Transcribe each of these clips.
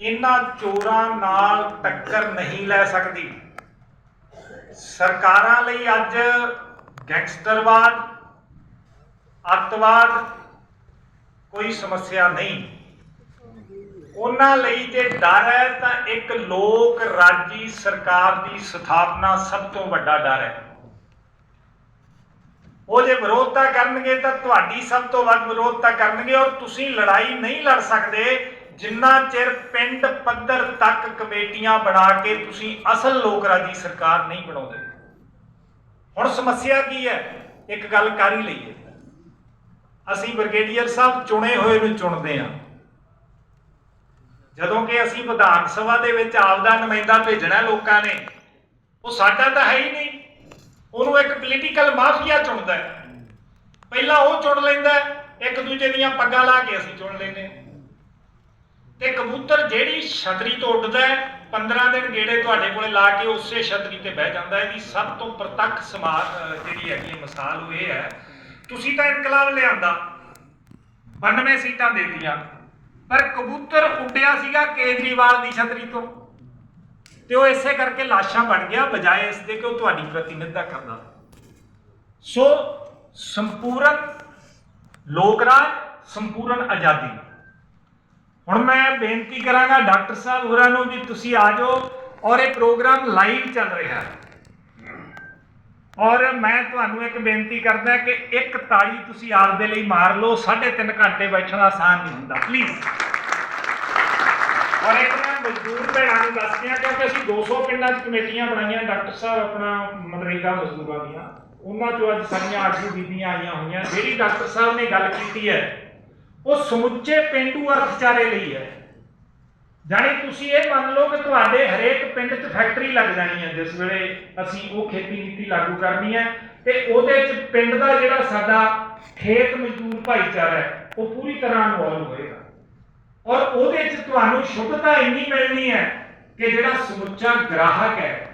ਇਹਨਾਂ ਚੋਰਾਂ ਨਾਲ ਟੱਕਰ ਨਹੀਂ ਲੈ ਸਕਦੀ। ਸਰਕਾਰਾਂ ਲਈ ਅੱਜ ਗੈਂਗਸਟਰਵਾਦ, ਅੱਤਵਾਦ ਕੋਈ ਸਮੱਸਿਆ ਨਹੀਂ। ਉਹਨਾਂ ਲਈ ਜੇ ਡਰ ਹੈ ਤਾਂ ਇੱਕ ਲੋਕ ਰਾਜੀ ਸਰਕਾਰ ਦੀ ਸਥਾਪਨਾ ਸਭ ਤੋਂ ਵੱਡਾ ਡਰ ਹੈ। ਉਹ ਜੇ ਵਿਰੋਧਤਾ ਕਰਨਗੇ ਤਾਂ ਤੁਹਾਡੀ ਸਭ ਤੋਂ ਵੱਧ ਵਿਰੋਧਤਾ ਕਰਨਗੇ ਔਰ ਤੁਸੀਂ ਲੜਾਈ ਨਹੀਂ ਲੜ ਸਕਦੇ। ਜਿੰਨਾ ਚਿਰ ਪਿੰਡ ਪੱਧਰ ਤੱਕ ਕਮੇਟੀਆਂ ਬਣਾ ਕੇ ਤੁਸੀਂ ਅਸਲ ਲੋਕ ਰਾਜੀ ਸਰਕਾਰ ਨਹੀਂ ਬਣਾਉਂਦੇ। ਹੁਣ ਸਮੱਸਿਆ ਕੀ ਹੈ? ਇੱਕ ਗੱਲ ਕਰ ਹੀ ਲਈਏ। ਅਸੀਂ ਬ੍ਰਿਗੇਡੀਅਰ ਸਾਹਿਬ ਚੁਣੇ ਹੋਏ ਨੂੰ ਚੁਣਦੇ ਹਾਂ। ਜਦੋਂ ਕਿ ਅਸੀਂ ਵਿਧਾਨ ਸਭਾ ਦੇ ਵਿੱਚ ਆਪਦਾ ਨੁਮਾਇੰਦਾ ਭੇਜਣਾ ਲੋਕਾਂ ਨੇ, ਉਹ ਸਾਡਾ ਤਾਂ ਹੈ ਹੀ ਨਹੀਂ। ਉਹਨੂੰ ਇੱਕ ਪੋਲੀਟੀਕਲ ਮਾਫੀਆ ਚੁਣਦਾ ਹੈ। ਪਹਿਲਾਂ ਉਹ ਚੁਣ ਲੈਂਦਾ ਇੱਕ ਦੂਜੇ ਦੀਆਂ ਪੱਗਾਂ ਲਾ ਕੇ ਅਸੀਂ ਚੁਣ ਲੈਂਦੇ ਹਾਂ। ਤੇ ਕਬੂਤਰ ਜਿਹੜੀ ਛਤਰੀ ਤੋਂ ਉੱਡਦਾ ਹੈ 15 ਦਿਨ ਗੇੜੇ ਤੁਹਾਡੇ ਕੋਲੇ ਲਾ ਕੇ ਉਸੇ ਛਤਰੀ ਤੇ ਬਹਿ ਜਾਂਦਾ ਹੈ। ਇਹਦੀ ਸਭ ਤੋਂ ਪ੍ਰਤੱਖ ਸਮਾ ਜਿਹੜੀ ਹੈਗੀ ਮਿਸਾਲ ਉਹ ਇਹ ਹੈ। ਤੁਸੀਂ ਤਾਂ ਇਨਕਲਾਬ ਲਿਆਂਦਾ 92 ਸੀਟਾਂ ਦੇ ਦਿੱਤੀਆਂ। ਪਰ ਕਬੂਤਰ ਉੱਡਿਆ ਸੀਗਾ ਕੇਜਰੀਵਾਲ ਦੀ ਛਤਰੀ ਤੋਂ। ਤੇ ਉਹ ਇਸੇ ਕਰਕੇ ਲਾਸ਼ਾਂ ਬਣ ਗਿਆ, ਬਜਾਏ ਇਸ ਦੇ ਕਿ ਉਹ ਤੁਹਾਡੀ ਪ੍ਰਤੀਨਿਧਤਾ ਕਰਦਾ ਸੋ ਸੰਪੂਰਨ ਲੋਕ ਰਾਜ, ਸੰਪੂਰਨ ਆਜ਼ਾਦੀ। ਹੁਣ ਮੈਂ ਬੇਨਤੀ ਕਰਾਂਗਾ ਡਾਕਟਰ ਸਾਹਿਬ ਹੋਰਾਂ ਨੂੰ ਵੀ ਤੁਸੀਂ ਆ ਜਾਓ ਔਰ ਇਹ ਪ੍ਰੋਗਰਾਮ ਲਾਈਵ ਚੱਲ ਰਿਹਾ ਹੈ। ਔਰ ਮੈਂ ਤੁਹਾਨੂੰ ਇੱਕ ਬੇਨਤੀ ਕਰਦਾ ਕਿ ਇੱਕ ਤਾੜੀ ਤੁਸੀਂ ਆਪ ਦੇ ਲਈ ਮਾਰ ਲਓ 3.5 ਘੰਟੇ ਬੈਠਣਾ ਆਸਾਨ ਨਹੀਂ ਹੁੰਦਾ ਪਲੀਜ਼ ਔਰ ਇੱਕ ਮੈਂ ਮਜ਼ਦੂਰ ਭੈਣਾਂ ਨੂੰ ਦੱਸ ਦਿਆਂ ਕਿਉਂਕਿ ਅਸੀਂ 200 ਪਿੰਡਾਂ 'ਚ ਕਮੇਟੀਆਂ ਬਣਾਈਆਂ, ਡਾਕਟਰ ਸਾਹਿਬ ਆਪਣਾ ਮਨਰੇਗਾ ਮਜ਼ਦੂਰਾਂ ਦੀਆਂ। ਉਹਨਾਂ 'ਚੋਂ ਅੱਜ ਸਾਡੀਆਂ ਆਗੂ ਬੀਬੀਆਂ ਆਈਆਂ ਹੋਈਆਂ। ਜਿਹੜੀ ਡਾਕਟਰ ਸਾਹਿਬ ਨੇ ਗੱਲ ਕੀਤੀ ਹੈ ਉਹ ਸਮੁੱਚੇ ਪਿੰਡੂ ਅਰਥਚਾਰੇ ਲਈ ਹੈ। ਜਾਣੀ ਤੁਸੀਂ ਇਹ ਮੰਨ ਲਓ ਕਿ ਤੁਹਾਡੇ ਹਰੇਕ ਪਿੰਡ 'ਚ ਫੈਕਟਰੀ ਲੱਗ ਜਾਣੀ ਹੈ। ਜਿਸ ਵੇਲੇ ਅਸੀਂ ਉਹ ਖੇਤੀ ਨੀਤੀ ਲਾਗੂ ਕਰਨੀ ਹੈ ਤੇ ਉਹਦੇ 'ਚ ਪਿੰਡ ਦਾ ਜਿਹੜਾ ਸਾਡਾ ਖੇਤ ਮਜ਼ਦੂਰ ਭਾਈਚਾਰਾ ਹੈ ਉਹ ਪੂਰੀ ਤਰ੍ਹਾਂ ਇਨਵੋਲਵ ਹੋਏਗਾ। ਔਰ ਉਹਦੇ 'ਚ ਤੁਹਾਨੂੰ ਸ਼ੁੱਧਤਾ ਇੰਨੀ ਮਿਲਣੀ ਹੈ ਕਿ ਜਿਹੜਾ ਸਮੁੱਚਾ ਗ੍ਰਾਹਕ ਹੈ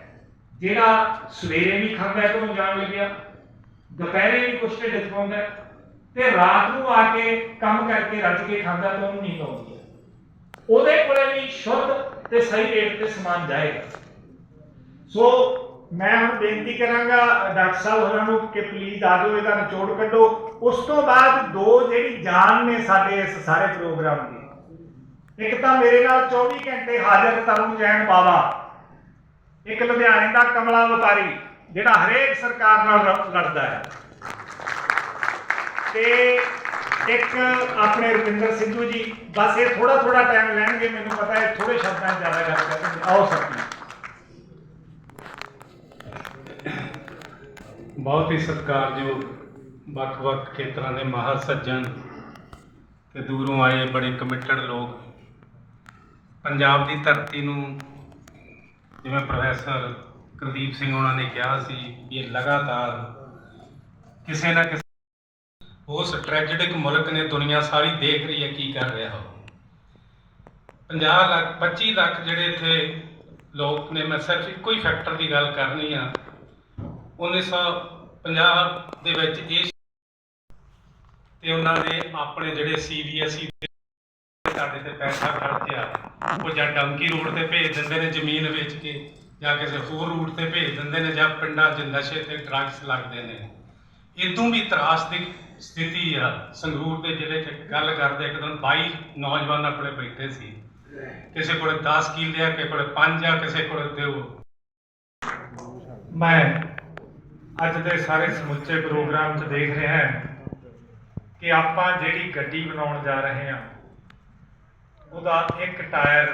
ਜਿਹੜਾ ਸਵੇਰੇ ਵੀ ਖਾਂਦਾ ਹੈ ਘਰੋਂ ਜਾਣ ਲੱਗਿਆ ਦੁਪਹਿਰੇ ਵੀ ਕੁਛ ਢਿੱਡ 'ਚ ਪਾਉਂਦਾ ਹੈ, ਤੇ ਰਾਤ ਨੂੰ ਆ ਕੇ ਕੰਮ ਕਰਕੇ ਰੱਜ ਕੇ ਖਾਂਦਾ ਤਾਂ ਉਹਨੂੰ ਨੀਂਦ ਆਉਂਦੀ ਹੈ। ਉਹਦੇ ਕੋਲੇ ਵੀ ਸ਼ੁੱਧ ਤੇ ਸਹੀ ਰੇਟ ਤੇ ਸਮਾਨ ਜਾਏਗਾ। ਸੋ ਮੈਂ ਹੁਣ ਬੇਨਤੀ ਕਰਾਂਗਾ ਡਾਕਟਰ ਸਾਹਿਬ ਹੋਰਾਂ ਨੂੰ ਕਿ ਪਲੀਜ਼ ਆ ਜਾਓ, ਇਹਦਾ ਨਿਚੋੜ ਕੱਢੋ। ਉਸ ਤੋਂ ਬਾਅਦ ਦੋ ਜਿਹੜੀ ਜਾਨ ਨੇ ਸਾਡੇ ਇਸ ਸਾਰੇ ਪ੍ਰੋਗਰਾਮ ਦੀ, ਇੱਕ ਤਾਂ ਮੇਰੇ ਨਾਲ 24 ਘੰਟੇ ਹਾਜ਼ਰ ਤਰੁਣ ਜੈਨ ਬਾਵਾ, ਇੱਕ ਲੁਧਿਆਣੇ ਦਾ ਕਮਲਾ ਵਪਾਰੀ, ਜਿਹੜਾ ਹਰੇਕ ਸਰਕਾਰ ਨਾਲ ਰ- ਲੜਦਾ ਹੈ। ਤੇ ਇੱਕ ਆਪਣੇ ਰਵਿੰਦਰ ਸਿੱਧੂ ਜੀ, ਬਸ ਇਹ ਥੋੜਾ ਥੋੜਾ ਟਾਈਮ ਲੈਣਗੇ, ਮੈਨੂੰ ਪਤਾ ਹੈ ਥੋੜੇ ਸ਼ਬਦਾਂ 'ਚ ਜ਼ਿਆਦਾ ਗੱਲ ਕਰਨਗੇ। ਆਓ ਸਭ ਬਹੁਤ ਹੀ ਸਤਿਕਾਰਯੋਗ ਵੱਖ-ਵੱਖ ਖੇਤਰਾਂ ਦੇ ਮਾਹਰ ਸੱਜਣ ਤੇ ਦੂਰੋਂ ਆਏ ਬੜੇ ਕਮਿਟਡ ਲੋਕ। ਪੰਜਾਬ ਦੀ ਧਰਤੀ ਨੂੰ ਜਿਵੇਂ ਪ੍ਰੋਫੈਸਰ ਕੁਲਦੀਪ ਸਿੰਘ ਉਹਨਾਂ ਨੇ ਕਿਹਾ ਸੀ ਵੀ ਇਹ ਲਗਾਤਾਰ ਕਿਸੇ ਨਾ ਕਿਸੇ ਉਸ ਟ੍ਰੈਜੇਡਿਕ ਮੁਲਕ ਨੇ ਦੁਨੀਆ ਸਾਰੀ ਦੇਖ ਰਹੀ ਹੈ, ਕੀ ਕਰ ਰਿਹਾ ਹੋ 50 ਲੱਖ 25 ਲੱਖ ਜਿਹੜੇ ਇੱਥੇ ਲੋਕ ਨੇ, ਮੈਂ ਸਿਰਫ ਇੱਕੋ ਹੀ ਫੈਕਟਰ ਦੀ ਗੱਲ ਕਰਨੀ ਆ। 1950 ਦੇ ਵਿੱਚ ਇਹ ਤੇ ਉਹਨਾਂ ਨੇ ਆਪਣੇ ਜਿਹੜੇ ਸੀਬੀਐਸਈ ਸਾਡੇ ਤੇ ਪੈਸਾ ਖਰਚਿਆ, ਉਹ ਜਾਂ ਡੰਕੀ ਰੋਡ ਤੇ ਭੇਜ ਦਿੰਦੇ ਨੇ ਜ਼ਮੀਨ ਵੇਚ ਕੇ, ਜਾਂ ਕਿਸੇ ਹੋਰ ਰੂਟ ਤੇ ਭੇਜ ਦਿੰਦੇ ਨੇ, ਜਾਂ ਪਿੰਡਾਂ 'ਚ ਨਸ਼ੇ ਤੇ ਡਰੱਗਸ ਲੱਗਦੇ ਨੇ। ਇਦੋਂ ਵੀ ਤਰਾਸਦੀ ਸਥਿਤੀ ਆ, ਸੰਗਰੂਰ ਦੇ ਜ਼ਿਲ੍ਹੇ 'ਚ ਗੱਲ ਕਰਦੇ ਇੱਕ ਦਿਨ 22 ਨੌਜਵਾਨ ਆਪਣੇ ਬੈਠੇ ਸੀ। ਕਿਸੇ ਕੋਲੇ 10 ਕਿੱਲੇ ਆ, ਕਿਸੇ ਕੋਲੇ 5 ਆ, ਕਿਸੇ ਕੋਲੇ ਦਿਓ। ਮੈਂ ਅੱਜ ਦੇ ਸਾਰੇ ਸਮੁੱਚੇ ਪ੍ਰੋਗਰਾਮ 'ਚ ਦੇਖ ਰਿਹਾ ਕਿ ਆਪਾਂ ਜਿਹੜੀ ਗੱਡੀ ਬਣਾਉਣ ਜਾ ਰਹੇ ਹਾਂ, ਉਹਦਾ ਇੱਕ ਟਾਇਰ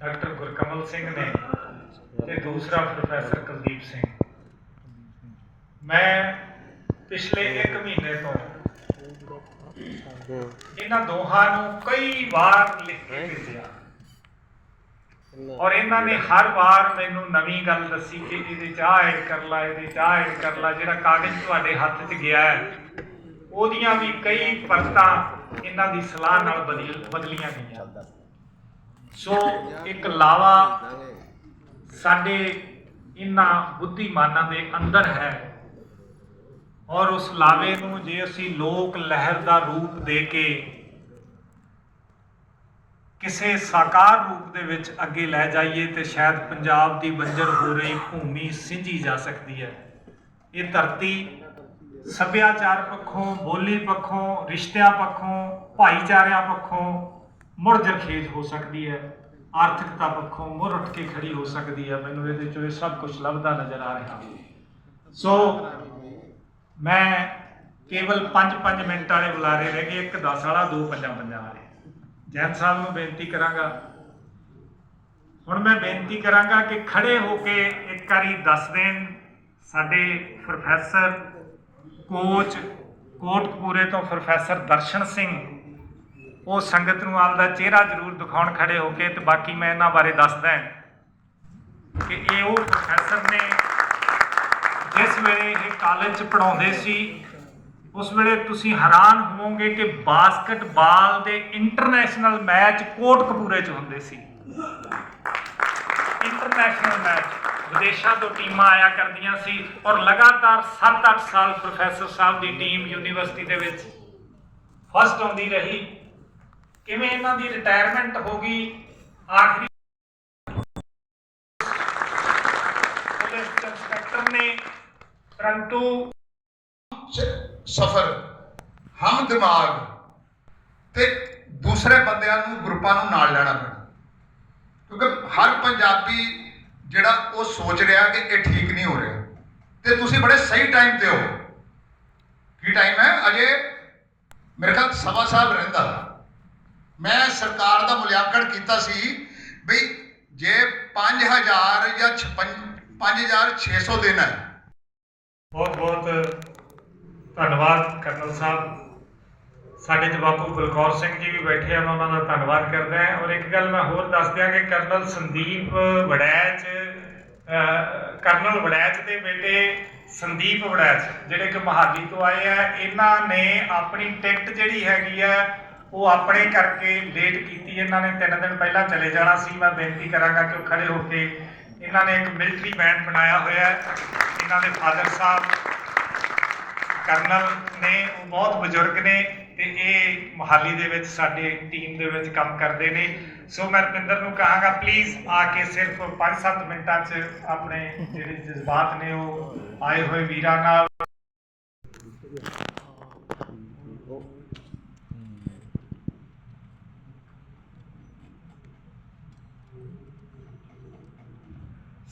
ਡਾਕਟਰ ਗੁਰਕਮਲ ਸਿੰਘ ਨੇ ਤੇ ਦੂਸਰਾ ਪ੍ਰੋਫੈਸਰ ਕੁਲਦੀਪ ਸਿੰਘ। ਮੈਂ ਪਿਛਲੇ 1 ਮਹੀਨੇ ਤੋਂ। ਇਹਨਾਂ ਦੋਹਾਂ ਨੂੰ ਕਈ ਵਾਰ ਲਿਖ ਕੇ ਭੇਜਿਆ ਔਰ ਇਹਨਾਂ ਨੇ ਹਰ ਵਾਰ ਮੈਨੂੰ ਨਵੀਂ ਗੱਲ ਦੱਸੀ ਕਿ ਇਹਦੇ ਚ ਆਹ ਐਡ ਕਰ ਲਾ ਇਹਦੇ ਚ ਆਹ ਐਡ ਕਰ ਲਾ ਜਿਹੜਾ ਕਾਗਜ਼ ਤੁਹਾਡੇ ਹੱਥ 'ਚ ਗਿਆ ਹੈ। ਉਹਦੀਆਂ ਵੀ ਕਈ ਪਰਤਾਂ ਇਹਨਾਂ ਦੀ ਸਲਾਹ ਨਾਲ ਬਦਲ ਬਦਲੀਆਂ ਗਈਆਂ। ਸੋ ਇੱਕ ਲਾਵਾ ਸਾਡੇ ਇਹਨਾਂ ਬੁੱਧੀਮਾਨਾਂ ਦੇ ਅੰਦਰ ਹੈ। ਔਰ ਉਸ ਲਾਵੇ ਨੂੰ ਜੇ ਅਸੀਂ ਲੋਕ ਲਹਿਰ ਦਾ ਰੂਪ ਦੇ ਕੇ ਕਿਸੇ ਸਾਕਾਰ ਰੂਪ ਦੇ ਵਿੱਚ ਅੱਗੇ ਲੈ ਜਾਈਏ, ਤੇ ਸ਼ਾਇਦ ਪੰਜਾਬ ਦੀ ਬੰਜਰ ਹੋ ਰਹੀ ਭੂਮੀ ਸਿੰਜੀ ਜਾ ਸਕਦੀ ਹੈ। ਇਹ ਧਰਤੀ ਸੱਭਿਆਚਾਰ ਪੱਖੋਂ, ਬੋਲੀ ਪੱਖੋਂ, ਰਿਸ਼ਤਿਆਂ ਪੱਖੋਂ, ਭਾਈਚਾਰਿਆਂ ਪੱਖੋਂ ਮੁੜ ਜਰਖੇਜ ਹੋ ਸਕਦੀ ਹੈ। ਆਰਥਿਕਤਾ ਪੱਖੋਂ ਮੁੜ ਉੱਠ ਕੇ ਖੜੀ ਹੋ ਸਕਦੀ ਹੈ। ਮੈਨੂੰ ਇਹਦੇ ਚੋਂ ਇਹ ਸਭ ਕੁਝ ਲੱਭਦਾ ਨਜ਼ਰ ਆ ਰਿਹਾ। ਸੋ ਮੈਂ ਕੇਵਲ 5-5 ਮਿੰਟ ਵਾਲੇ ਬੁਲਾਰੇ ਰਹਿ ਗਏ, ਇੱਕ 10 ਵਾਲਾ, ਦੋ ਪੰਜਾਂ ਪੰਜਾਂ ਵਾਲੇ। ਜੈਨ ਸਾਹਿਬ ਨੂੰ ਬੇਨਤੀ ਕਰਾਂਗਾ। ਹੁਣ ਮੈਂ ਬੇਨਤੀ ਕਰਾਂਗਾ ਕਿ ਖੜੇ ਹੋ ਕੇ ਇੱਕ ਵਾਰੀ ਦੱਸ ਦੇਣ ਸਾਡੇ ਪ੍ਰੋਫੈਸਰ, ਕੋਚ, ਕੋਟਕਪੂਰੇ ਤੋਂ ਪ੍ਰੋਫੈਸਰ ਦਰਸ਼ਨ ਸਿੰਘ। ਉਹ ਸੰਗਤ ਨੂੰ ਆਪਦਾ ਚਿਹਰਾ ਜ਼ਰੂਰ ਦਿਖਾਉਣ ਖੜੇ ਹੋ ਕੇ ਤੇ ਬਾਕੀ ਮੈਂ ਇਹਨਾਂ ਬਾਰੇ ਦੱਸਦਾ ਕਿ ਇਹ ਉਹ ਪ੍ਰੋਫੈਸਰ ਨੇ ਜਿਸ ਵੇਲੇ ਇਹ ਕਾਲਜ ਚ ਪੜਾਉਂਦੇ ਸੀ, ਉਸ ਵੇਲੇ ਤੁਸੀਂ ਹੈਰਾਨ ਹੋਵੋਗੇ ਕਿ ਬਾਸਕਟਬਾਲ ਦੇ ਇੰਟਰਨੈਸ਼ਨਲ ਮੈਚ ਕੋਟਕਪੂਰੇ ਚ ਹੁੰਦੇ ਸੀ। ਇੰਟਰਨੈਸ਼ਨਲ ਮੈਚ, ਵਿਦੇਸ਼ਾਂ ਤੋਂ ਟੀਮਾਂ ਆਇਆ ਕਰਦੀਆਂ ਸੀ ਔਰ ਲਗਾਤਾਰ 7-8 ਸਾਲ ਪ੍ਰੋਫੈਸਰ ਸਾਹਿਬ ਦੀ ਟੀਮ ਯੂਨੀਵਰਸਿਟੀ ਦੇ ਵਿੱਚ ਫਸਟ ਆਉਂਦੀ ਰਹੀ। ਕਿਵੇਂ ਇਹਨਾਂ ਦੀ ਰਿਟਾਇਰਮੈਂਟ ਹੋ ਗਈ? ਆਖਰੀ ਪੁਲਿਸ ਇੰਸਪੈਕਟਰ ਨੇ ਪਰੰਤੂ ਸਫਰ, ਹਮ ਦਿਮਾਗ ਤੇ ਦੂਸਰੇ ਬੰਦਿਆਂ ਨੂੰ, ਗਰੁੱਪਾਂ ਨੂੰ ਨਾਲ ਲੈਣਾ ਪੈਣਾ। ਕਿਉਂਕਿ ਹਰ ਪੰਜਾਬੀ ਜਿਹੜਾ ਉਹ ਸੋਚ ਰਿਹਾ ਕਿ ਇਹ ਠੀਕ ਨਹੀਂ ਹੋ ਰਿਹਾ। ਤੇ ਤੁਸੀਂ ਬੜੇ ਸਹੀ ਟਾਈਮ ਤੇ ਹੋ। ਕੀ ਟਾਈਮ ਹੈ? ਅਜੇ ਮੇਰੇ ਖਿਆਲ ਸਵਾ ਸਾਲ ਰਹਿੰਦਾ ਮੈਂ ਸਰਕਾਰ ਦਾ ਮੁਲਾਂਕਣ ਕੀਤਾ ਸੀ ਵੀ ਜੇ 5000 ਜਾਂ 5600 ਦੇਣਾ ਹੈ ਬਹੁਤ ਬਹੁਤ ਧੰਨਵਾਦ ਕਰਨਲ ਸਾਹਿਬ। ਸਾਡੇ ਚ ਬਲਕੌਰ ਸਿੰਘ ਜੀ ਵੀ ਬੈਠੇ ਆ, ਮੈਂ ਉਹਨਾਂ ਦਾ ਧੰਨਵਾਦ ਕਰਦਾ ਹਾਂ। ਔਰ ਇੱਕ ਗੱਲ ਮੈਂ ਹੋਰ ਦੱਸ ਦਿਆਂ ਕਿ ਕਰਨਲ ਸੰਦੀਪ ਵੜੈਚ ਕਰਨਲ ਵੜੈਚ ਦੇ ਬੇਟੇ ਸੰਦੀਪ ਵੜੈਚ, ਜਿਹੜੇ ਕਿ ਮਹਾਲੀ ਤੋਂ ਆਏ ਆ, ਇਹਨਾਂ ਨੇ ਆਪਣੀ ਟਿਕਟ ਜਿਹੜੀ ਹੈਗੀ ਆ, ਉਹ ਆਪਣੇ ਕਰਕੇ ਲੇਟ ਕੀਤੀ। ਇਹਨਾਂ ਨੇ ਤਿੰਨ ਦਿਨ ਪਹਿਲਾਂ ਚਲੇ ਜਾਣਾ ਸੀ। ਮੈਂ ਬੇਨਤੀ ਕਰਾਂਗਾ ਕਿ ਉਹ ਖੜੇ ਹੋ ਕੇ ਇਹਨਾਂ ਨੇ ਇੱਕ ਮਿਲਟਰੀ ਬੈਂਡ ਬਣਾਇਆ ਹੋਇਆ ਹੈ। ਇਹਨਾਂ ਦੇ ਫਾਦਰ ਸਾਹਿਬ ਕਰਨਲ ਨੇ, ਉਹ ਬਹੁਤ ਬਜ਼ੁਰਗ ਨੇ ਤੇ ਇਹ ਮੋਹਾਲੀ ਦੇ ਵਿੱਚ ਸਾਡੇ ਟੀਮ ਦੇ ਵਿੱਚ ਕੰਮ ਕਰਦੇ ਨੇ। ਸੋ ਮੈਂ ਰਪਿੰਦਰ ਨੂੰ ਕਹਾਂਗਾ ਪਲੀਜ਼ ਆ ਕੇ ਸਿਰਫ 5-7 ਮਿੰਟਾਂ 'ਚ ਆਪਣੇ ਜਿਹੜੇ ਜਜ਼ਬਾਤ ਨੇ, ਉਹ ਆਏ ਹੋਏ ਵੀਰਾਂ ਨਾਲ।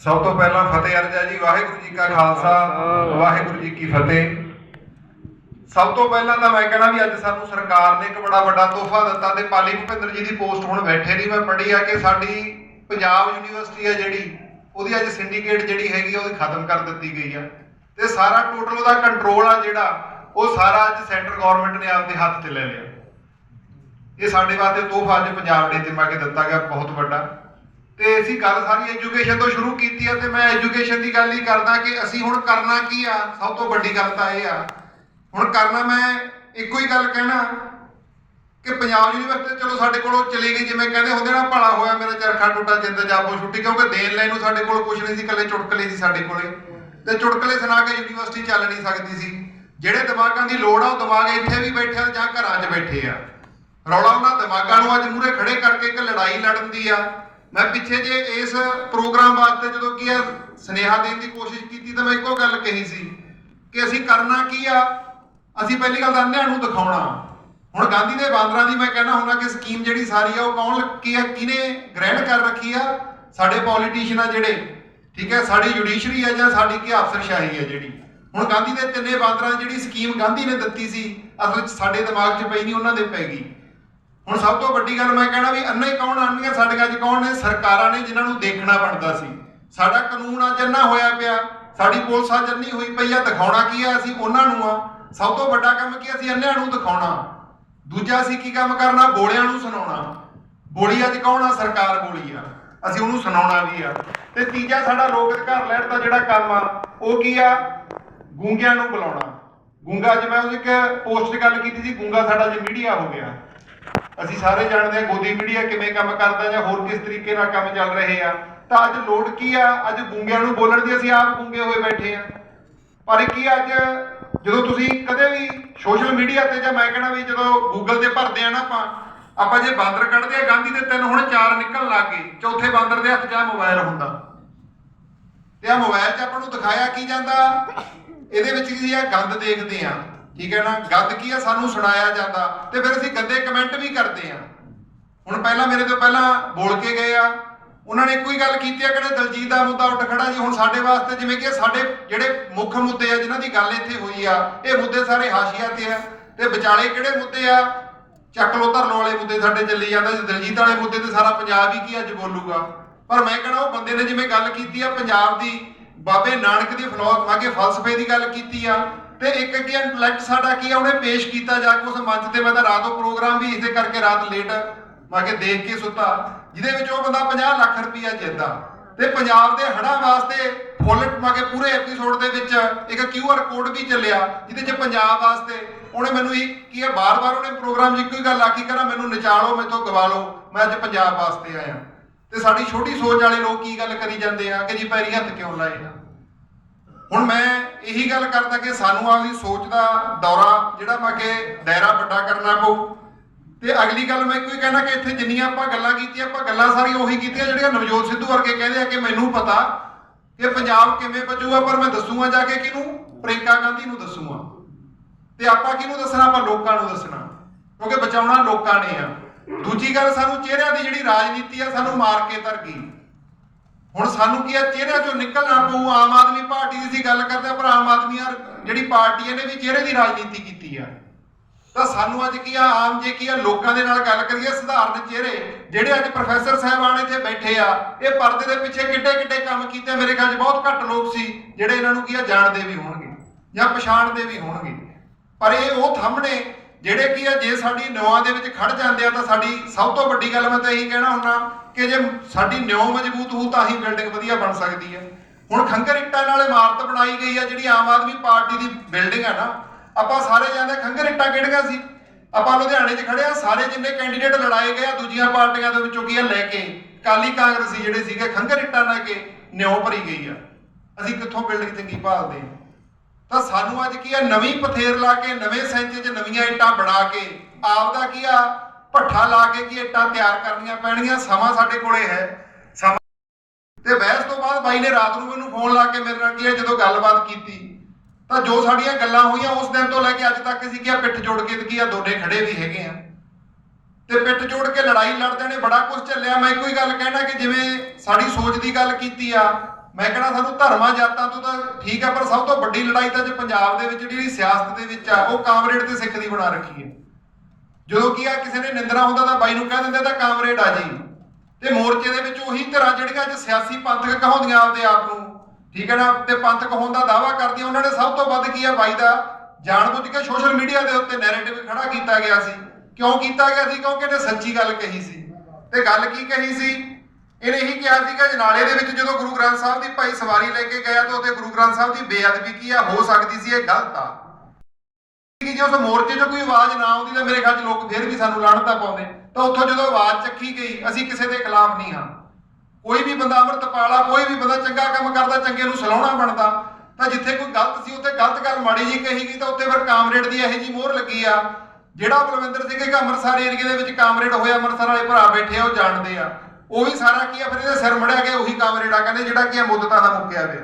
ਸਭ ਤੋਂ ਪਹਿਲਾਂ ਫਤਿਹ ਅਰਜਾ ਜੀ ਵਾਹਿਗੁਰੂ ਜੀ ਕਾ ਖਾਲਸਾ ਵਾਹਿਗੁਰੂ ਜੀ ਕੀ ਫਤਿਹ। ਸਭ ਤੋਂ ਪਹਿਲਾਂ ਤਾਂ ਮੈਂ ਕਹਿਣਾ ਵੀ ਅੱਜ ਸਾਨੂੰ ਸਰਕਾਰ ਨੇ ਇੱਕ ਬੜਾ ਵੱਡਾ ਤੋਹਫਾ ਦਿੱਤਾ ਤੇ ਪਾਲੀ ਭੁਪਿੰਦਰ ਜੀ ਦੀ ਪੋਸਟ ਹੁਣ ਬੈਠੇ ਨਹੀਂ ਮੈਂ ਪੜ੍ਹੀ ਆ ਕਿ ਸਾਡੀ ਪੰਜਾਬ ਯੂਨੀਵਰਸਿਟੀ ਆ ਜਿਹੜੀ ਉਹਦੀ ਅੱਜ ਸਿੰਡੀਕੇਟ ਜਿਹੜੀ ਹੈਗੀ ਉਹਦੀ ਖਤਮ ਕਰ ਦਿੱਤੀ ਗਈ ਆ। ਤੇ ਸਾਰਾ ਟੋਟਲ ਉਹਦਾ ਕੰਟਰੋਲ ਆ ਜਿਹੜਾ ਉਹ ਸਾਰਾ ਅੱਜ ਸੈਂਟਰ ਗਵਰਨਮੈਂਟ ਨੇ ਆਪਦੇ ਹੱਥ 'ਚ ਲੈ ਲਿਆ। ਇਹ ਸਾਡੇ ਵਾਸਤੇ ਤੋਹਫਾ ਅੱਜ ਪੰਜਾਬ ਮਾ ਕੇ ਦਿੱਤਾ ਗਿਆ ਬਹੁਤ ਵੱਡਾ। ਤੇ ਅਸੀਂ ਗੱਲ ਸਾਰੀ ਐਜੂਕੇਸ਼ਨ ਤੋਂ ਸ਼ੁਰੂ ਕੀਤੀ ਆ ਤੇ ਮੈਂ ਐਜੂਕੇਸ਼ਨ ਦੀ ਗੱਲ ਹੀ ਕਰਦਾ ਕਿ ਅਸੀਂ ਹੁਣ ਕਰਨਾ ਕੀ ਆ? ਸਭ ਤੋਂ ਵੱਡੀ ਗੱਲ ਤਾਂ ਇਹ ਆ। ਹੁਣ ਕਰਨਾ ਮੈਂ ਇੱਕੋ ਹੀ ਗੱਲ ਕਹਿਣਾ ਕਿ ਪੰਜਾਬ ਯੂਨੀਵਰਸਿਟੀ ਚਲੋ ਸਾਡੇ ਕੋਲੋਂ ਚਲੀ ਗਈ ਜਿਵੇਂ ਕਹਿੰਦੇ ਹੁੰਦੇ ਨਾ, ਭਲਾ ਹੋਇਆ ਮੇਰਾ ਚਰਖਾ ਟੁੱਟਾ, ਜਿੰਦ ਜਾਪੋ ਛੁੱਟੀ, ਕਿਉਂਕਿ ਦੇਣ ਲੈਣ ਨੂੰ ਸਾਡੇ ਕੋਲ ਕੁਝ ਨਹੀਂ ਸੀ, ਇਕੱਲੇ ਚੁਟਕਲੇ ਸੀ ਸਾਡੇ ਕੋਲੇ। ਤੇ ਚੁਟਕਲੇ ਸੁਣਾ ਕੇ ਯੂਨੀਵਰਸਿਟੀ ਚੱਲ ਨਹੀਂ ਸਕਦੀ ਸੀ। ਜਿਹੜੇ ਦਿਮਾਗਾਂ ਦੀ ਲੋੜ ਆ, ਉਹ ਦਿਮਾਗ ਇੱਥੇ ਵੀ ਬੈਠੇ ਆ ਜਾਂ ਘਰਾਂ 'ਚ ਬੈਠੇ ਆ। ਰੌਲਾ ਉਹਨਾਂ ਦਿਮਾਗਾਂ ਨੂੰ, ਅੱਜ ਮੂਰੇ ਖੜੇ ਕਰਕੇ ਇੱਕ ਲੜਾਈ ਲੜਨ ਦੀ ਆ। ਮੈਂ ਪਿੱਛੇ ਜੇ ਇਸ ਪ੍ਰੋਗਰਾਮ ਵਾਸਤੇ ਜਦੋਂ ਕੀ ਆ, ਸੁਨੇਹਾ ਦੇਣ ਦੀ ਕੋਸ਼ਿਸ਼ ਕੀਤੀ ਤਾਂ ਮੈਂ ਇੱਕੋ ਗੱਲ ਕਹੀ ਸੀ ਕਿ ਅਸੀਂ ਕਰਨਾ ਕੀ ਆ? ਅਸੀਂ ਪਹਿਲੀ ਗੱਲ ਤਾਂ ਅੰਨਿਆਂ ਨੂੰ ਦਿਖਾਉਣਾ। ਹੁਣ ਗਾਂਧੀ ਦੇ ਬਾਂਦਰਾਂ ਦੀ ਮੈਂ ਕਹਿਣਾ ਹੁੰਦਾ ਕਿ ਸਕੀਮ ਜਿਹੜੀ ਸਾਰੀ ਆ, ਉਹ ਕੌਣ ਕੀ ਆ ਕਿਨੇ ਗ੍ਰਹਿਣ ਕਰ ਰੱਖੀ ਆ? ਸਾਡੇ ਪੋਲੀਟੀਸ਼ੀਅਨ ਆ ਜਿਹੜੇ, ਠੀਕ ਹੈ, ਸਾਡੀ ਜੁਡੀਸ਼ਰੀ ਆ ਜਾਂ ਸਾਡੀ ਕੀ ਅਫਸਰਸ਼ਾਹੀ ਆ ਜਿਹੜੀ। ਹੁਣ ਗਾਂਧੀ ਦੇ ਤਿੰਨੇ ਬਾਂਦਰਾਂ ਦੀ ਜਿਹੜੀ ਸਕੀਮ ਗਾਂਧੀ ਨੇ ਦਿੱਤੀ ਸੀ, ਅਸਲ 'ਚ ਸਾਡੇ ਦਿਮਾਗ 'ਚ ਪਈ ਨਹੀਂ, ਉਹਨਾਂ ਦੇ ਪੈ ਗਈ। ਹੁਣ ਸਭ ਤੋਂ ਵੱਡੀ ਗੱਲ ਮੈਂ ਕਹਿਣਾ ਵੀ ਅੰਨੇ ਕੌਣ ਆਣੀਆਂ ਸਾਡੀਆਂ 'ਚ ਕੌਣ ਨੇ? ਸਰਕਾਰਾਂ ਨੇ ਜਿਨ੍ਹਾਂ ਨੂੰ ਦੇਖਣਾ ਬਣਦਾ ਸੀ। ਸਾਡਾ ਕਾਨੂੰਨ ਆ ਜੰਨਾ ਹੋਇਆ ਪਿਆ, ਸਾਡੀ ਪੁਲਿਸ ਆ ਜੰਨੀ ਹੋਈ ਪਈ ਆ, ਦਿਖਾਉਣਾ ਕੀ ਆ ਅਸੀਂ ਉਹਨਾਂ ਨੂੰ ਆ। ਸਭ ਤੋਂ ਵੱਡਾ ਕੰਮ ਕੀ ਅਸੀਂ ਅੰਨਿਆਂ ਨੂੰ ਦਿਖਾਉਣਾ। ਦੂਜਾ ਅਸੀਂ ਕੀ ਕੰਮ ਕਰਨਾ? ਬੋਲਿਆਂ ਨੂੰ ਸੁਣਾਉਣਾ। ਬੋਲੀ ਅੱਜ ਕੌਣ ਆ? ਸਰਕਾਰ ਬੋਲੀ ਆ। ਅਸੀਂ ਉਹਨੂੰ ਸੁਣਾਉਣਾ ਵੀ ਆ। ਤੇ ਤੀਜਾ ਸਾਡਾ ਲੋਕ ਅਧਿਕਾਰ ਲੈਣ ਦਾ ਜਿਹੜਾ ਕੰਮ ਆ, ਉਹ ਕੀ ਆ? ਗੂੰਗਿਆਂ ਨੂੰ ਬੁਲਾਉਣਾ। ਗੂੰਗਾ, ਅੱਜ ਮੈਂ ਉਹਦੀ ਇੱਕ ਪੋਸਟ ਗੱਲ ਕੀਤੀ ਸੀ, ਗੂੰਗਾ ਸਾਡਾ ਜੇ ਮੀਡੀਆ ਹੋ ਗਿਆ। ਅਸੀਂ ਸਾਰੇ ਜਾਣਦੇ ਹਾਂ ਗੋਦੀ ਮੀਡੀਆ ਕਿਵੇਂ ਕੰਮ ਕਰਦਾ ਜਾਂ ਹੋਰ ਕਿਸ ਤਰੀਕੇ ਨਾਲ ਕੰਮ ਚੱਲ ਰਹੇ ਆ। ਤਾਂ ਅੱਜ ਲੋੜ ਕੀ ਆ? ਅੱਜ ਗੂੰਗਿਆਂ ਨੂੰ ਬੋਲਣ ਦੀ ਅਸੀਂ ਆਪ ਗੂੰਗੇ ਹੋਏ ਬੈਠੇ ਆ। ਪਰ ਕੀ ਅੱਜ? ਜਦੋਂ ਤੁਸੀਂ ਕਦੇ ਵੀ ਸੋਸ਼ਲ ਮੀਡੀਆ ਤੇ ਜਾਂ ਮੈਂ ਕਹਿਣਾ ਵੀ ਜਦੋਂ ਗੂਗਲ ਤੇ ਭਰਦੇ ਆ ਨਾ ਆਪਾਂ ਆਪਾਂ ਜੇ ਬਾਂਦਰ ਕੱਢਦੇ ਆ, ਗਾਂਧੀ ਦੇ ਤਿੰਨ ਹੁਣ ਚਾਰ ਨਿਕਲਣ ਲੱਗ ਗਏ। ਚੌਥੇ ਬਾਂਦਰ ਦੇ ਹੱਥ 'ਚ ਆ ਮੋਬਾਈਲ ਹੁੰਦਾ। ਤੇ ਆ ਮੋਬਾਈਲ 'ਚ ਆਪਾਂ ਨੂੰ ਦਿਖਾਇਆ ਕੀ ਜਾਂਦਾ? ਇਹਦੇ ਵਿੱਚ ਕੀ ਆ? ਗੰਦ ਦੇਖਦੇ ਆ। ਠੀਕ ਹੈ ਨਾ? ਗੰਦ ਕੀ ਆ? ਸਾਨੂੰ ਸੁਣਾਇਆ ਜਾਂਦਾ। ਤੇ ਫਿਰ ਅਸੀਂ ਗੰਦੇ ਕਮੈਂਟ ਵੀ ਕਰਦੇ ਆ ਹੁਣ ਪਹਿਲਾਂ ਮੇਰੇ ਤੋਂ ਪਹਿਲਾਂ ਬੋਲ ਕੇ ਗਏ ਆ। ਉਹਨਾਂ ਨੇ ਇੱਕੋ ਹੀ ਗੱਲ ਕੀਤੀ ਆ ਕਿਹੜੇ ਦਲਜੀਤ ਦਾ ਮੁੱਦਾ ਉੱਠ ਖੜਾ ਜੀ। ਹੁਣ ਸਾਡੇ ਵਾਸਤੇ ਜਿਵੇਂ ਕਿ ਸਾਡੇ ਜਿਹੜੇ ਮੁੱਖ ਮੁੱਦੇ ਆ, ਜਿਨ੍ਹਾਂ ਦੀ ਗੱਲ ਇੱਥੇ ਹੋਈ ਆ, ਇਹ ਮੁੱਦੇ ਸਾਰੇ ਹਾਸ਼ੀਆ ਤੇ ਆ। ਤੇ ਵਿਚਾਲੇ ਕਿਹੜੇ ਮੁੱਦੇ ਆ? ਚੱਕ ਲੋ ਧਰਨ ਵਾਲੇ ਮੁੱਦੇ ਸਾਡੇ ਚੱਲੀ ਜਾਂਦਾ। ਜੀ ਦਲਜੀਤ ਵਾਲੇ ਮੁੱਦੇ ਤੇ ਸਾਰਾ ਪੰਜਾਬ ਹੀ ਕੀ ਅੱਜ ਬੋਲੂਗਾ? ਪਰ ਮੈਂ ਕਹਣਾ ਉਹ ਬੰਦੇ ਨੇ ਜਿਵੇਂ ਗੱਲ ਕੀਤੀ ਆ, ਪੰਜਾਬ ਦੀ ਬਾਬੇ ਨਾਨਕ ਦੀ ਫਲੋ ਮਾਗੇ ਫਲਸਫੇ ਦੀ ਗੱਲ ਕੀਤੀ ਆ। ਤੇ ਇੱਕ ਕੀ ਇੰਟੈਲੈਕਟ ਸਾਡਾ ਕੀ ਆ, ਉਹਨੇ ਪੇਸ਼ ਕੀਤਾ ਜਾ ਕੇ ਉਸ ਮੰਚ ਤੇ। ਮੈਂ ਤਾਂ ਰਾਤੋਂ ਪ੍ਰੋਗਰਾਮ ਵੀ ਇਸੇ ਕਰਕੇ ਰਾਤ ਲੇਟ ਮੈਂ ਕਿ ਦੇਖ ਕੇ ਸੁੱਤਾ। ਜਿਹਦੇ ਵਿੱਚ ਉਹ ਬੰਦਾ 50 ਲੱਖ ਰੁਪਇਆ ਜਿੱਤਦਾ। ਤੇ ਪੰਜਾਬ ਦੇ ਹੜ੍ਹਾਂ ਵਾਸਤੇ ਫੁੱਲ, ਮੈਂ ਕਿ ਪੂਰੇ ਐਪੀਸੋਡ ਦੇ ਵਿੱਚ ਇੱਕ ਕਿਊ ਆਰ ਕੋਡ ਵੀ ਚੱਲਿਆ, ਜਿਹਦੇ 'ਚ ਪੰਜਾਬ ਵਾਸਤੇ। ਉਹਨੇ ਮੈਨੂੰ ਇਹ ਕੀ ਹੈ ਬਾਰ-ਬਾਰ ਉਹਨੇ ਪ੍ਰੋਗਰਾਮ 'ਚ ਇੱਕੋ ਹੀ ਗੱਲ ਆਖੀ ਕਰਾਂ ਮੈਨੂੰ ਨਚਾਲੋ, ਮੈਥੋਂ ਗਵਾ ਲਓ। ਮੈਂ ਅੱਜ ਪੰਜਾਬ ਵਾਸਤੇ ਆਇਆ। ਤੇ ਸਾਡੀ ਛੋਟੀ ਸੋਚ ਵਾਲੇ ਲੋਕ ਕੀ ਗੱਲ ਕਰੀ ਜਾਂਦੇ ਆ, ਕਿ ਜੀ ਪੈਰੀ ਹੱਥ ਕਿਉਂ ਲਾਏ? ਹੁਣ ਮੈਂ ਇਹੀ ਗੱਲ ਕਰਦਾ ਕਿ ਸਾਨੂੰ ਆਪਦੀ ਸੋਚ ਦਾ ਦੌਰਾ ਜਿਹੜਾ ਮੈਂ ਕਿ ਦਾਇਰਾ ਵੱਡਾ ਕਰਨਾ ਪਊ। ਤੇ ਅਗਲੀ ਗੱਲ ਮੈਂ ਇੱਕੋ ਹੀ ਕਹਿਣਾ ਕਿ ਇੱਥੇ ਜਿੰਨੀਆਂ ਆਪਾਂ ਗੱਲਾਂ ਕੀਤੀਆਂ, ਆਪਾਂ ਗੱਲਾਂ ਸਾਰੀਆਂ ਉਹੀ ਕੀਤੀਆਂ ਜਿਹੜੀਆਂ ਨਵਜੋਤ ਸਿੱਧੂ ਵਰਗੇ ਕਹਿੰਦੇ ਆ ਕਿ ਮੈਨੂੰ ਪਤਾ ਕਿ ਪੰਜਾਬ ਕਿਵੇਂ ਬਚੂਗਾ, ਪਰ ਮੈਂ ਦੱਸੂਗਾ ਜਾ ਕੇ ਕਿਹਨੂੰ? ਪ੍ਰਿੰਕਾ ਗਾਂਧੀ ਨੂੰ ਦੱਸੂਗਾ ਤੇ ਆਪਾਂ ਕਿਹਨੂੰ ਦੱਸਣਾ? ਆਪਾਂ ਲੋਕਾਂ ਨੂੰ ਦੱਸਣਾ। ਕਿਉਂਕਿ ਬਚਾਉਣਾ ਲੋਕਾਂ ਨੇ ਆ। ਦੂਜੀ ਗੱਲ ਸਾਨੂੰ ਚਿਹਰਿਆਂ ਦੀ ਜਿਹੜੀ ਰਾਜਨੀਤੀ ਆ, ਸਾਨੂੰ ਮਾਰ ਕੇ ਧਰ ਗਈ। ਹੁਣ ਸਾਨੂੰ ਕੀ ਆ, ਚਿਹਰਿਆਂ ਚੋਂ ਨਿਕਲਣਾ ਪਊ, ਆਮ ਆਦਮੀ ਪਾਰਟੀ ਦੀ ਸੀ ਗੱਲ ਕਰਦੇ ਆ, ਪਰ ਆਮ ਆਦਮੀ ਜਿਹੜੀ ਪਾਰਟੀ ਇਹਨੇ ਵੀ ਚਿਹਰੇ ਦੀ ਰਾਜਨੀਤੀ ਕੀਤੀ ਆ। ਤਾਂ ਸਾਨੂੰ ਅੱਜ ਕੀ ਆ, ਆਮ ਜੇ ਕੀ ਆ, ਲੋਕਾਂ ਦੇ ਨਾਲ ਗੱਲ ਕਰੀਏ, ਸਧਾਰਨ ਚਿਹਰੇ, ਜਿਹੜੇ ਅੱਜ ਪ੍ਰੋਫੈਸਰ ਸਾਹਿਬਾਨ ਇੱਥੇ ਬੈਠੇ ਆ, ਇਹ ਪਰਦੇ ਦੇ ਪਿੱਛੇ ਕਿੱਡੇ ਕਿੱਡੇ ਕੰਮ ਕੀਤੇ, ਮੇਰੇ ਖਿਆਲ 'ਚ ਬਹੁਤ ਘੱਟ ਲੋਕ ਸੀ, ਜਿਹੜੇ ਇਹਨਾਂ ਨੂੰ ਕੀ ਆ, ਜਾਣਦੇ ਵੀ ਹੋਣਗੇ, ਜਾਂ ਪਛਾਣਦੇ ਵੀ ਹੋਣਗੇ। ਪਰ ਇਹ ਉਹ ਥੰਮਣੇ ਜਿਹੜੇ ਕੀ ਆ, ਜੇ ਸਾਡੀ ਨਵਾਂ ਦੇ ਵਿੱਚ ਖੜ ਜਾਂਦੇ ਆ, ਤਾਂ ਸਾਡੀ ਸਭ ਤੋਂ ਵੱਡੀ ਗੱਲ ਮੈਂ ਤਾਂ ਇਹੀ ਕਹਿਣਾ ਹੁੰਦਾ ਕਿ ਜੇ ਸਾਡੀ ਨਿਉ ਮਜ਼ਬੂਤ ਹੋ ਤਾਂ ਹੀ ਬਿਲਡਿੰਗ ਵਧੀਆ ਬਣ ਸਕਦੀ ਹੈ। ਹੁਣ ਖੰਗਰ ਇੱਟਾਂ ਨਾਲ ਇਮਾਰਤ ਬਣਾਈ ਗਈ ਆ ਜਿਹੜੀ ਆਮ ਆਦਮੀ ਪਾਰਟੀ ਦੀ ਬਿਲਡਿੰਗ ਆ ਨਾ, ਆਪਾਂ ਸਾਰੇ ਜਾਂਦੇ ਖੰਗਰ ਇੱਟਾਂ ਕਿਹੜੀਆਂ ਸੀ? ਆਪਾਂ ਲੁਧਿਆਣੇ 'ਚ ਖੜੇ ਆ ਸਾਰੇ ਜਿੰਨੇ ਕੈਂਡੀਡੇਟ ਲੜਾਏ ਗਏ ਆ, ਦੂਜੀਆਂ ਪਾਰਟੀਆਂ ਦੇ ਵਿੱਚੋਂ ਕੀ ਆ ਲੈ ਕੇ। ਕਾਲੀ ਕਾਂਗਰਸੀ ਜਿਹੜੇ ਸੀਗੇ, ਖੰਗਰ ਇੱਟਾਂ ਲੈ ਕੇ ਨਿਉ ਭਰੀ ਗਈ ਆ। ਅਸੀਂ ਕਿੱਥੋਂ ਬਿਲਡਿੰਗ ਚੰਗੀ ਭਾਲਦੇ ਹਾਂ? ਤਾਂ ਸਾਨੂੰ ਅੱਜ ਕੀ ਆ ਨਵੀਂ ਪਥੇਰ ਲਾ ਕੇ, ਨਵੇਂ ਸੈਂਚੇ 'ਚ ਨਵੀਆਂ ਇੱਟਾਂ ਬਣਾ ਕੇ ਆਪ ਦਾ ਕੀ ਆ? ਭੱਠਾ ਲਾ ਕੇ ਕੀ ਇੱਟਾਂ ਤਿਆਰ ਕਰਨੀਆਂ ਪੈਣੀਆਂ ਸਮਾਂ ਸਾਡੇ ਕੋਲੇ ਹੈ। ਸਮਾਂ ਤੇ ਬਹਿਸ ਤੋਂ ਬਾਅਦ ਬਾਈ ਨੇ ਰਾਤ ਨੂੰ ਮੈਨੂੰ ਫੋਨ ਲਾ ਕੇ ਮੇਰੇ ਨਾਲ ਕੀ ਜਦੋਂ ਗੱਲਬਾਤ ਕੀਤੀ, ਤਾਂ ਜੋ ਸਾਡੀਆਂ ਗੱਲਾਂ ਹੋਈਆਂ, ਉਸ ਦਿਨ ਤੋਂ ਲੈ ਕੇ ਅੱਜ ਤੱਕ ਅਸੀਂ ਕੀ ਪਿੱਠ ਜੋੜ ਕੇ ਕੀ ਆ, ਦੋਨੇ ਖੜੇ ਵੀ ਹੈਗੇ ਆ। ਤੇ ਪਿੱਠ ਜੋੜ ਕੇ ਲੜਾਈ ਲੜਦੇ ਨੇ, ਬੜਾ ਕੁਝ ਚੱਲਿਆ ਮੈਂ ਇੱਕੋ ਹੀ ਗੱਲ ਕਹਿਣਾ ਕਿ ਜਿਵੇਂ ਸਾਡੀ ਸੋਚ ਦੀ ਗੱਲ ਕੀਤੀ ਆ, ਮੈਂ ਕਹਿਣਾ ਸਾਨੂੰ ਧਰਮਾਂ ਜਾਤਾਂ ਤੋਂ ਤਾਂ ਠੀਕ ਆ, ਪਰ ਸਭ ਤੋਂ ਵੱਡੀ ਲੜਾਈ ਤਾਂ ਜੇ ਪੰਜਾਬ ਦੇ ਵਿੱਚ ਜਿਹੜੀ ਸਿਆਸਤ ਦੇ ਵਿੱਚ ਆ, ਉਹ ਕਾਮਰੇਡ ਤੇ ਸਿੱਖ ਦੀ ਬਣਾ ਰੱਖੀ ਹੈ। ਜਦੋਂ ਕੀ ਆ, ਕਿਸੇ ਨੇ ਨਿੰਦਰਾ ਹੁੰਦਾ ਤਾਂ ਬਾਈ ਨੂੰ ਕਹਿ ਦਿੰਦੇ ਤਾਂ ਕਾਮਰੇਡ ਆ ਜੀ। ਤੇ ਮੋਰਚੇ ਦੇ ਵਿੱਚ ਉਹੀ ਧਿਰਾਂ ਜਿਹੜੀਆਂ ਅੱਜ ਸਿਆਸੀ ਪੰਥਕ ਕਹਾਉਂਦੀਆਂ ਆਪਦੇ ਆਪ ਨੂੰ, ਠੀਕ ਹੈ ਨਾ, ਤੇ ਪੰਥਕ ਹੋਣ ਦਾ ਦਾਵਾ ਕਰਦੀਆਂ, ਉਹਨਾਂ ਨੇ ਸਭ ਤੋਂ ਵੱਧ ਕੀ ਆ ਬਾਈ ਦਾ, ਜਾਣਬੁੱਝ ਕੇ ਸੋਸ਼ਲ ਮੀਡੀਆ ਦੇ ਉੱਤੇ ਨੈਰੇਟਿਵ ਖੜਾ ਕੀਤਾ ਗਿਆ ਸੀ। ਕਿਉਂ ਕੀਤਾ ਗਿਆ ਸੀ? ਕਿਉਂਕਿ ਇਹਨੇ ਸੱਚੀ ਗੱਲ ਕਹੀ ਸੀ। ਤੇ ਗੱਲ ਕੀ ਕਹੀ ਸੀ? ਇਹਨੇ ਹੀ ਕਿਹਾ ਸੀ ਕਿ ਜਨਾਲੇ ਦੇ ਵਿੱਚ ਜਦੋਂ ਗੁਰੂ ਗ੍ਰੰਥ ਸਾਹਿਬ ਦੀ ਭਾਈ ਸਵਾਰੀ ਲੈ ਕੇ ਗਿਆ, ਤਾਂ ਉੱਥੇ ਗੁਰੂ ਗ੍ਰੰਥ ਸਾਹਿਬ ਦੀ ਬੇਅਦਬੀ ਕੀ ਆ? ਹੋ ਸਕਦੀ ਸੀ ਇਹ ਗਲਤ ਆ। ਕਿ ਜੇ ਉਸ ਮੋਰਚੇ 'ਚੋਂ ਕੋਈ ਆਵਾਜ਼ ਨਾ ਆਉਂਦੀ ਤਾਂ ਮੇਰੇ ਖਿਆਲ 'ਚ ਲੋਕ ਫਿਰ ਵੀ ਸਾਨੂੰ ਲਾਹਣਤਾ ਪਾਉਂਦੇ। ਤਾਂ ਉੱਥੋਂ ਜਦੋਂ ਆਵਾਜ਼ ਚੱਕੀ ਗਈ, ਅਸੀਂ ਕਿਸੇ ਦੇ ਖਿਲਾਫ ਨਹੀਂ ਹਾਂ। ਕੋਈ ਵੀ ਬੰਦਾ ਅੰਮ੍ਰਿਤਪਾਲਾ ਕੋਈ ਵੀ ਬੰਦਾ ਚੰਗਾ ਕੰਮ ਕਰਦਾ, ਚੰਗੇ ਨੂੰ ਸਲਾਉਣਾ ਬਣਦਾ, ਤਾਂ ਜਿੱਥੇ ਕੋਈ ਗਲਤ ਸੀ, ਉੱਥੇ ਗਲਤ ਗੱਲ ਮਾੜੀ ਜੀ ਕਹੀ ਗਈ ਤਾਂ ਉੱਥੇ ਫਿਰ ਕਾਮਰੇਡ ਦੀ ਇਹੋ ਜੀ ਮੋਹਰ ਲੱਗੀ ਆ। ਜਿਹੜਾ ਬਲਵਿੰਦਰ ਸਿੰਘ ਇੱਕ ਅੰਮ੍ਰਿਤਸਰ ਏਰੀਏ ਦੇ ਵਿੱਚ ਕਾਮਰੇਡ ਹੋਇਆ, ਅੰਮ੍ਰਿਤਸਰ ਵਾਲੇ ਭਰਾ ਬੈਠੇ ਆ, ਉਹ ਜਾਣਦੇ ਆ। ਉਹ ਵੀ ਸਾਰਾ ਕੀ ਆ, ਫਿਰ ਇਹਦੇ ਸਿਰ ਮੜਿਆ ਗਿਆ, ਉਹੀ ਕਾਮਰੇਡ ਆ, ਕਹਿੰਦੇ ਜਿਹੜਾ ਕੀ ਆ, ਮੁੱਦਤਾਂ ਦਾ ਮੁੱਕਿਆ ਪਿਆ।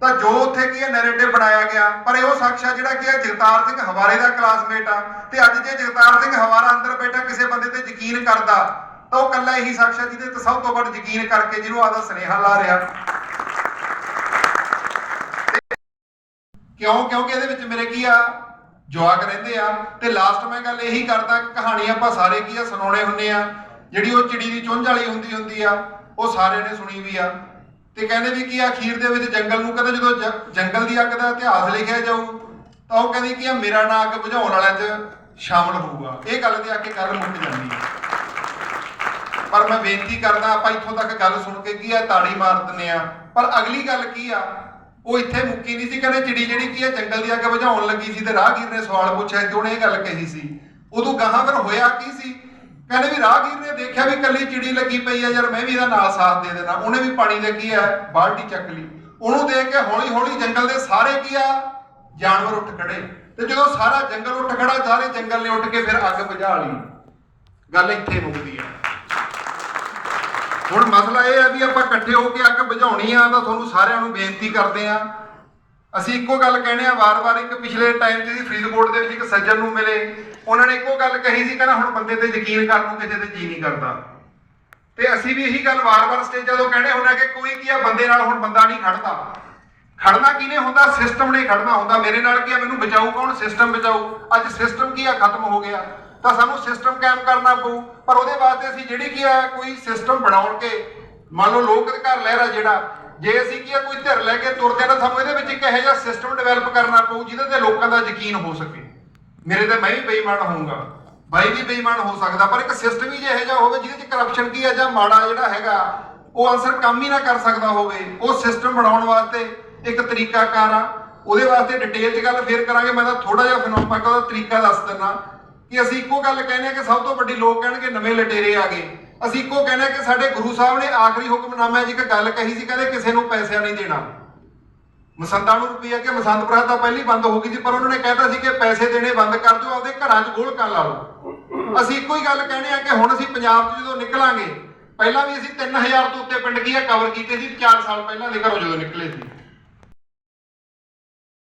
ਤਾਂ ਜੋ ਉੱਥੇ ਕੀ ਹੈ ਨੈਰੇਟਿਵ ਬਣਾਇਆ ਗਿਆ। ਪਰ ਇਹ ਉਹ ਸ਼ਖਸ ਆ ਜਿਹੜਾ ਕੀ ਹੈ, ਜਗਤਾਰ ਸਿੰਘ ਹਵਾਰੇ ਦਾ ਕਲਾਸਮੇਟ ਆ। ਤੇ ਅੱਜ ਜੇ ਜਗਤਾਰ ਸਿੰਘ ਹਵਾਰਾ ਅੰਦਰ ਬੈਠਾ, ਕਿਸੇ ਬੰਦੇ ਤੇ ਯਕੀਨ ਕਰਦਾ, ਤਾਂ ਉਹ ਕੱਲਾ ਇਹੀ ਸ਼ਖਸ ਆ ਜਿਹਦੇ ਤੇ ਸਭ ਤੋਂ ਵੱਧ ਯਕੀਨ ਕਰਕੇ ਜਿਹਨੂੰ ਆਦਾ ਸੁਨੇਹਾ ਲਾ ਰਿਹਾ। ਕਿਉਂ? ਕਿਉਂਕਿ ਇਹਦੇ ਵਿੱਚ ਮੇਰੇ ਕੀ ਆ, ਜਵਾਕ ਰਹਿੰਦੇ ਆ। ਤੇ ਲਾਸਟ ਮੈਂ ਗੱਲ ਇਹੀ ਕਰਦਾ, ਕਹਾਣੀ ਆਪਾਂ ਸਾਰੇ ਕੀ ਆ, ਸੁਣਾਉਣੇ ਹੁੰਨੇ ਆ। ਜਿਹੜੀ ਉਹ ਚਿੜੀ ਦੀ ਚੁੰਝ ਵਾਲੀ ਹੁੰਦੀ ਹੁੰਦੀ ਆ, ਉਹ ਸਾਰਿਆਂ ਨੇ ਸੁਣੀ ਵੀ ਆ। ਤੇ ਕਹਿੰਦੇ ਵੀ ਕੀ ਅਖੀਰ ਦੇ ਵਿੱਚ ਜੰਗਲ ਨੂੰ ਕਹਿੰਦੇ ਜਦੋਂ ਜੰਗਲ ਦੀ ਅੱਗ ਦਾ ਇਤਿਹਾਸ ਲਿਖਿਆ ਜਾਊ, ਤਾਂ ਉਹ ਕਹਿੰਦੀ ਕੀ ਆ, ਮੇਰਾ ਨਾਂ ਅੱਗ ਬੁਝਾਉਣ ਵਾਲਿਆਂ 'ਚ ਸ਼ਾਮਲ ਹੋਊਗਾ। ਇਹ ਗੱਲ ਤੇ ਆ ਕੇ ਗੱਲ ਮੁੱਕ ਜਾਂਦੀ ਹੈ। ਪਰ ਮੈਂ ਬੇਨਤੀ ਕਰਦਾ, ਆਪਾਂ ਇੱਥੋਂ ਤੱਕ ਗੱਲ ਸੁਣ ਕੇ ਕੀ ਆ, ਤਾੜੀ ਮਾਰ ਦਿੰਨੇ ਆ ਪਰ ਅਗਲੀ ਗੱਲ ਕੀ ਆ, ਉਹ ਇੱਥੇ ਮੁੱਕੀ ਨਹੀਂ ਸੀ, ਕਹਿੰਦੇ ਚਿੜੀ ਜਿਹੜੀ ਕੀ ਆ, ਜੰਗਲ ਦੀ ਅੱਗ ਬੁਝਾਉਣ ਲੱਗੀ ਸੀ ਤੇ ਰਾਹਗੀਰ ਨੇ ਸਵਾਲ ਪੁੱਛਿਆ ਤੇ ਉਹਨੇ ਇਹ ਗੱਲ ਕਹੀ ਸੀ। ਉਦੋਂ ਗਾਹਾਂ ਫਿਰ ਹੋਇਆ ਕੀ ਸੀ? ਕਹਿੰਦੇ ਵੀ ਰਾਹਗੀਰ ਨੇ ਦੇਖਿਆ ਵੀ ਕੱਲੀ ਚਿੜੀ ਲੱਗੀ ਪਈ ਆ, ਯਾਰ ਮੈਂ ਵੀ ਇਹਦਾ ਨਾਲ ਸਾਥ ਦੇ ਦੇਣਾ ਉਹਨੇ ਵੀ ਪਾਣੀ ਦੇ ਕੀ ਆ, ਬਾਲਟੀ ਚੱਕ ਲਈ। ਉਹਨੂੰ ਦੇਖ ਕੇ ਹੌਲੀ ਹੌਲੀ ਜੰਗਲ ਦੇ ਸਾਰੇ ਕੀ ਆ, ਜਾਨਵਰ ਉੱਠ ਖੜੇ। ਤੇ ਜਦੋਂ ਸਾਰਾ ਜੰਗਲ ਉੱਠ ਖੜਾ, ਸਾਰੇ ਜੰਗਲ ਨੇ ਉੱਠ ਕੇ ਫਿਰ ਅੱਗ ਬੁਝਾ ਲਈ। ਗੱਲ ਇੱਥੇ ਮੁੱਕਦੀ ਆ। ਹੁਣ ਮਸਲਾ ਇਹ ਹੈ ਵੀ ਆਪਾਂ ਇਕੱਠੇ ਹੋ ਕੇ ਅੱਗ ਬੁਝਾਉਣੀ ਆ, ਤਾਂ ਤੁਹਾਨੂੰ ਸਾਰਿਆਂ ਨੂੰ ਬੇਨਤੀ ਕਰਦੇ ਆ ਅਸੀਂ ਇੱਕੋ ਗੱਲ ਕਹਿੰਦੇ ਆ ਵਾਰ-ਵਾਰ ਇੱਕ ਪਿਛਲੇ ਟਾਈਮ 'ਚ ਜੀ ਫਰੀਦਕੋਟ ਦੇ ਵਿੱਚ ਇੱਕ ਸੱਜਣ ਨੂੰ ਮਿਲੇ। ਉਹਨਾਂ ਨੇ ਇੱਕੋ ਗੱਲ ਕਹੀ ਸੀ, ਕਹਿੰਦਾ ਹੁਣ ਬੰਦੇ ਤੇ ਯਕੀਨ ਕਰਨ ਨੂੰ ਕਿਸੇ ਤੇ ਜੀ ਨਹੀਂ ਕਰਦਾ। ਤੇ ਅਸੀਂ ਵੀ ਇਹੀ ਗੱਲ ਵਾਰ-ਵਾਰ ਸਟੇਜਾਂ ਤੋਂ ਕਹਿੰਦੇ ਹੁੰਦੇ ਆ ਕਿ ਕੋਈ ਕੀ ਆ, ਬੰਦੇ ਨਾਲ ਹੁਣ ਬੰਦਾ ਨਹੀਂ ਖੜਦਾ। ਖੜਨਾ ਕਿਨੇ ਹੁੰਦਾ? ਸਿਸਟਮ ਨੇ ਖੜਨਾ ਹੁੰਦਾ। ਮੇਰੇ ਨਾਲ ਕੀ ਆ, ਮੈਨੂੰ ਬਚਾਊ ਕੌਣ? ਸਿਸਟਮ ਬਚਾਊ। ਅੱਜ ਸਿਸਟਮ ਕੀ ਆ? ਖਤਮ ਹੋ ਗਿਆ। ਤਾਂ ਸਾਨੂੰ ਸਿਸਟਮ ਕਾਇਮ ਕਰਨਾ ਪਊ। ਪਰ ਉਹਦੇ ਵਾਸਤੇ ਅਸੀਂ ਜਿਹੜੀ ਕੀ ਆ, ਕੋਈ ਸਿਸਟਮ ਬਣਾਉਣ ਕੇ, ਮੰਨ ਲਓ ਲੋਕ ਅਧਿਕਾਰ ਲਹਿਰਾ ਜਿਹੜਾ ਜੇ ਅਸੀਂ ਕੀ ਆ, ਕੋਈ ਧਿਰ ਲੈ ਕੇ ਤੁਰਦੇ ਆ ਸਾਨੂੰ ਇਹਦੇ ਵਿੱਚ ਇੱਕ ਇਹੋ ਜਿਹਾ ਸਿਸਟਮ ਡਿਵੈਲਪ ਕਰਨਾ ਪਊ ਜਿਹਦੇ ਤੇ ਲੋਕਾਂ ਦਾ ਯਕੀਨ ਹੋ ਸਕੇ। ਮੇਰੇ ਤੇ ਮੈਂ ਵੀ ਬੇਈਮਾਨ ਹੋਊਂਗਾ। ਬਾਈ ਵੀ ਬੇਈਮਾਨ ਹੋ ਸਕਦਾ, ਪਰ ਇੱਕ ਸਿਸਟਮ ਹੀ ਜੇ ਜਿਹਾ ਹੋਵੇ ਜਿਹਦੇ ਚ ਕਰਪਸ਼ਨ ਕੀ ਆ ਜਾਂ ਮਾੜਾ ਜਿਹੜਾ ਹੈਗਾ, ਉਹ ਅਨਸਰ ਕੰਮ ਹੀ ਨਾ ਕਰ ਸਕਦਾ ਹੋਵੇ। ਉਹ ਸਿਸਟਮ ਬਣਾਉਣ ਵਾਸਤੇ ਇੱਕ ਤਰੀਕਾਕਾਰ ਆ। ਉਹਦੇ ਵਾਸਤੇ ਡਿਟੇਲ 'ਚ ਗੱਲ ਫੇਰ ਕਰਾਂਗੇ, ਮੈਂ ਤਾਂ ਥੋੜਾ ਜਿਹਾ ਫਿਨੋਮੈਨਾ ਦਾ ਤਰੀਕਾ ਦੱਸ ਦਿੰਦਾ। ਕਿ ਅਸੀਂ ਇੱਕੋ ਗੱਲ ਕਹਿੰਦੇ ਆ ਕਿ ਸਭ ਤੋਂ ਵੱਡੀ ਲੋਕ ਕਹਿਣਗੇ ਨਵੇਂ ਲਟੇਰੇ ਆ ਗਏ। ਅਸੀਂ ਇੱਕੋ ਕਹਿੰਦੇ ਆ ਕਿ ਸਾਡੇ ਗੁਰੂ ਸਾਹਿਬ ਨੇ ਆਖਰੀ ਹੁਕਮਨਾਮਾ 'ਚ ਇੱਕ ਗੱਲ ਕਹੀ ਸੀ, ਕਹਿੰਦੇ ਕਿਸੇ ਨੂੰ ਪੈਸਿਆਂ ਨਹੀਂ ਦੇਣਾ। ਮਸੰਦਾਂ ਨੂੰ ਰੁਪਈਆ ਕਿ ਮਸੰਦ ਪ੍ਰਥਾ ਤਾਂ ਪਹਿਲੀ ਬੰਦ ਹੋ ਗਈ ਸੀ, ਪਰ ਉਹਨਾਂ ਨੇ ਕਹਿਤਾ ਸੀ ਕਿ ਪੈਸੇ ਦੇਣੇ ਬੰਦ ਕਰ ਦਿਓ, ਆਪਦੇ ਘਰਾਂ 'ਚ ਗੋਲ ਕਰ ਲਾ ਲਓ। ਅਸੀਂ ਇੱਕੋ ਹੀ ਗੱਲ ਕਹਿੰਦੇ ਆ ਕਿ ਹੁਣ ਅਸੀਂ ਪੰਜਾਬ 'ਚ ਜਦੋਂ ਨਿਕਲਾਂਗੇ, ਪਹਿਲਾਂ ਵੀ ਅਸੀਂ 3000 ਤੋਂ ਉੱਤੇ ਪਿੰਡ ਕੀ ਆ ਕਵਰ ਕੀਤੇ ਸੀ 4 ਸਾਲ ਪਹਿਲਾਂ ਦੇ ਘਰੋਂ ਜਦੋਂ ਨਿਕਲੇ ਸੀ।